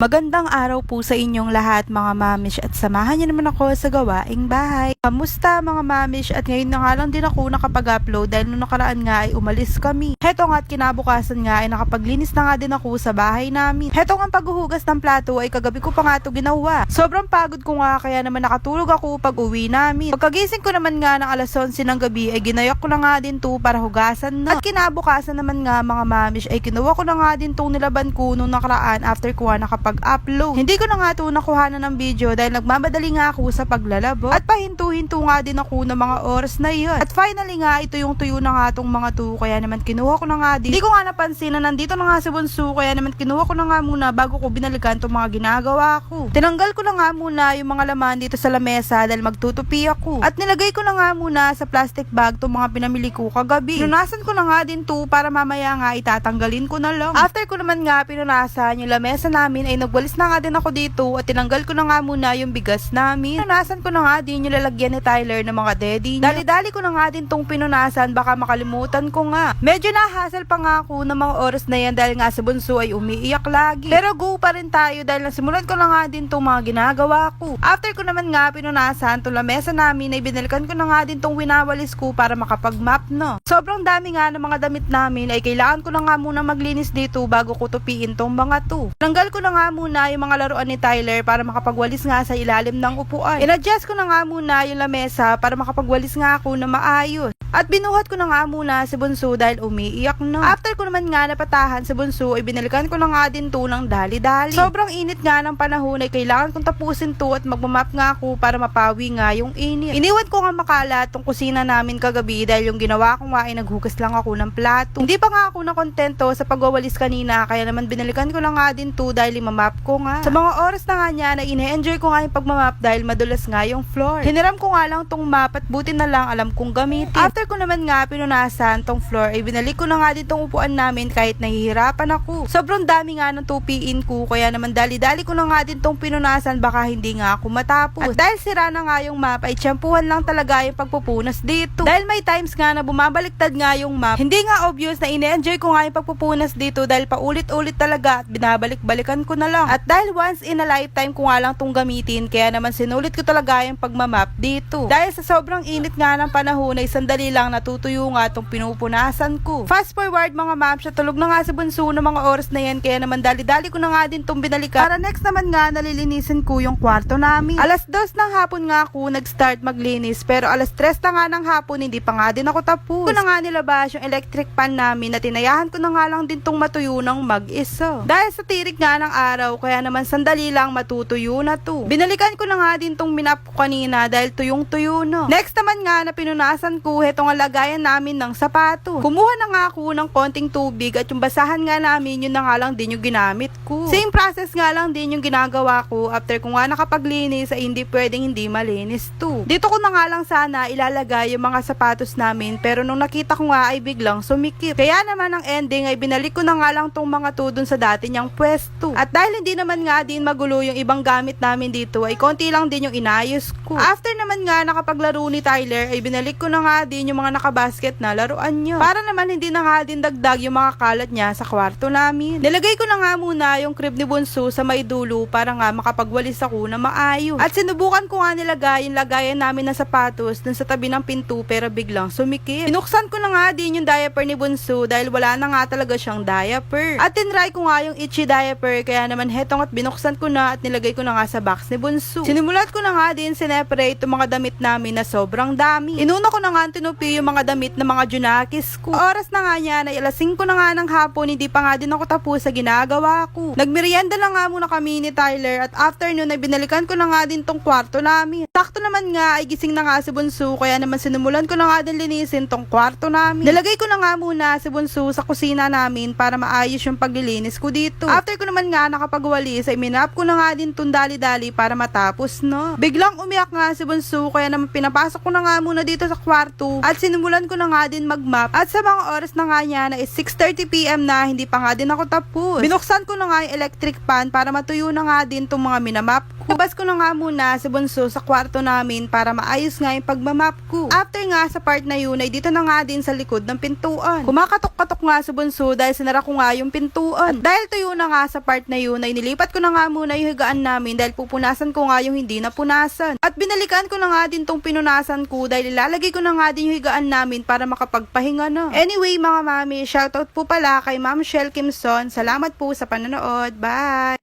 Magandang araw po sa inyong lahat mga mamish at samahan niyo naman ako sa gawaing bahay. Kamusta mga mamish at ngayon na nga lang din ako nakapag-upload dahil nung nakaraan nga ay umalis kami. Heto nga at kinabukasan nga ay nakapaglinis na nga din ako sa bahay namin. Heto nga paghuhugas ng plato ay kagabi ko pa nga ito ginawa. Sobrang pagod ko nga kaya naman nakatulog ako pag uwi namin. Pagkagising ko naman nga ng alas 11 ng gabi ay ginayak ko na nga din to para hugasan na. At kinabukasan naman nga mga mamish ay kinuha ko na nga din tong nilaban ko nung nakaraan after ko nga nakapag-upload. Hindi ko na nga to nakuhanan ng video dahil nagmamadali nga ako sa paglalabo. At pahinto-hinto nga din ako ng mga oras na iyon. At finally nga ito yung tuyo na nga tong mga to kaya naman kinuha ko na nga din. Hindi ko nga napansin na nandito na nga si Bunso kaya naman kinuha ko na nga muna bago ko binalikan tong mga ginagawa ko. Tinanggal ko na nga muna yung mga laman dito sa lamesa dahil magtutupi ako. At nilagay ko na nga muna sa plastic bag tong mga pinamili ko kagabi. Pinunasan ko na nga din to para mamaya nga itatanggalin ko na lang. After ko naman nga pinunasan yung lamesa namin ay nagwalis na nga din ako dito at tinanggal ko na nga muna yung bigas namin. Pinunasan ko na nga din yung lalagyan ni Tyler ng mga daddy niya. Dali-dali ko na nga din tong pinunasan baka makalimutan ko nga. Medyo nahasal pa nga ako ng mga oras na yan dahil nga sa bunso ay umiiyak lagi. Pero go pa rin tayo dahil nasimulan ko na nga din tong mga ginagawa ko. After ko naman nga pinunasan tong lamesa namin ay binalikan ko na nga din tong winawalis ko para makapag-map no. Sobrang dami nga ng mga damit namin ay kailangan ko na nga muna maglinis dito bago ko tupiin tong mga to. Tanggal ko na nga muna yung mga laruan ni Tyler para makapagwalis nga sa ilalim ng upuan. In-adjust ko na nga muna yung lamesa para makapagwalis nga ako na maayos. At binuhat ko na nga muna si Bunso dahil umiiyak na. After ko naman nga napatahan si Bunso ay binalikan ko na nga din to ng dali-dali. Sobrang init nga ng panahon ay kailangan kong tapusin to at magmamap nga ako para mapawi nga yung init. Iniwan ko nga makala tong kusina namin kagabi dahil yung ginawa ko nga ay naghugas lang ako ng plato. Hindi pa nga ako nakontento sa pagwawalis kanina kaya naman binalikan ko na nga din to dahil imamap ko nga. Sa mga oras na nga niya na ine-enjoy ko nga yung pagmamap dahil madulas nga yung floor. Hiniram ko nga lang tong map at buti na lang alam kong gamitin. After ko naman nga pinunasan tong floor ay binalik ko na nga din tong upuan namin kahit nahihirapan ako. Sobrang dami nga ng tupiin ko kaya naman dali-dali ko na nga din tong pinunasan baka hindi nga ako matapos. At dahil sira na nga yung map ay tiyempuhan lang talaga yung pagpupunas dito. Dahil may times nga na bumabaliktad nga yung map, hindi nga obvious na ine-enjoy ko nga yung pagpupunas dito dahil paulit-ulit talaga at binabalik-balikan ko na lang. At dahil once in a lifetime ko nga lang tong gamitin kaya naman sinulit ko talaga yung pagmamap dito. Dahil sa sobrang init nga ng panahon ay sandali lang natutuyo nga tong pinupunasan ko. Fast forward mga ma'am, siya tulog na nga si Bunso ng mga oras na yan kaya naman dali-dali ko na nga din tong binalikan. Para next naman nga nalilinisin ko yung kwarto namin. Alas dos ng hapon nga ako nag-start maglinis pero alas tres na nga ng hapon hindi pa nga din ako tapos. Ko na nga nilabas yung electric pan namin na tinayahan ko na nga lang din tong matuyo ng mag-isa. Dahil sa tirik nga ng araw kaya naman sandali lang matutuyo na to. Binalikan ko na nga din tong minap ko kanina dahil tuyong-tuyo na. Next naman nga na pinunasan ko hetong lagayan namin ng sapato. Kumuha na nga ako ng konting tubig at yung basahan nga namin yun na nga lang din yung ginamit ko. Same process nga lang din yung ginagawa ko after ko nga nakapaglinis ay hindi pwedeng hindi malinis to. Dito ko na nga lang sana ilalagay yung mga sapatos namin pero nung nakita ko nga ay biglang sumikip. Kaya naman ang ending ay binalik ko na nga lang tong mga to dun sa dati niyang pwesto. At dahil hindi naman nga din magulo yung ibang gamit namin dito ay konti lang din yung inayos ko. After naman nga nakapaglaro ni Tyler ay binalik ko na nga din yung mga nakabasket na laruan niya. Para naman hindi na nga din dagdag yung mga kalat niya sa kwarto namin. Nilagay ko na nga muna yung crib ni Bunso sa may dulo para nga makapagwalis ako na maayos. At sinubukan ko nga nilagay yung lagayan namin ng sapatos dun sa tabi ng pinto pero biglang sumikip. Pinuksan ko na nga din yung diaper ni Bunso dahil wala na nga talaga siyang diaper. At tinry ko nga yung itchy diaper kaya naman hetong at binuksan ko na at nilagay ko na nga sa box ni Bunso. Sinimulat ko na nga din sineparate yung mga damit namin na sobrang dami. Inuna ko na nga tinupi yung mga damit ng mga junakis ko. Oras na nga niya na alas 5 na nga ng hapon hindi pa nga din ako tapos sa ginagawa ko. Nagmerienda na nga muna kami ni Tyler at after nun ay binalikan ko na nga din tong kwarto namin. Sakto naman nga ay gising na nga si Bunso kaya naman sinumulan ko na nga din linisin tong kwarto namin. Nilagay ko na nga muna si Bunso sa kusina namin para maayos yung paglilinis ko dito. After ko naman nga nakapagwalis ay minap ko na nga din tong dali-dali para matapos no. Biglang umiyak nga si Bunso kaya naman pinapasok ko na nga muna dito sa kwarto at sinimulan ko na nga din magmap at sa mga oras na nga niya na is 6.30pm na hindi pa nga din ako tapos. Binuksan ko na nga yung electric pan para matuyo na nga din tong mga minamap ko. Bubas ko na nga muna si Bunso sa kwarto namin para maayos nga yung pagmamap ko. After nga sa part na yun ay dito na nga din sa likod ng pintuan. Kumakatok-katok nga si Bunso dahil sinara ko nga yung pintuan. At dahil tuyo na nga sa part na yun ay nilipat ko na nga muna yung higaan namin dahil pupunasan ko nga yung hindi napunasan. At binalikan ko na nga din tong pinunasan ko dahil ilalagay ko na nga din yung higaan namin para makapagpahinga na. Anyway mga mami, shoutout po pala kay Ma'am Shell Kimson. Salamat po sa panonood. Bye!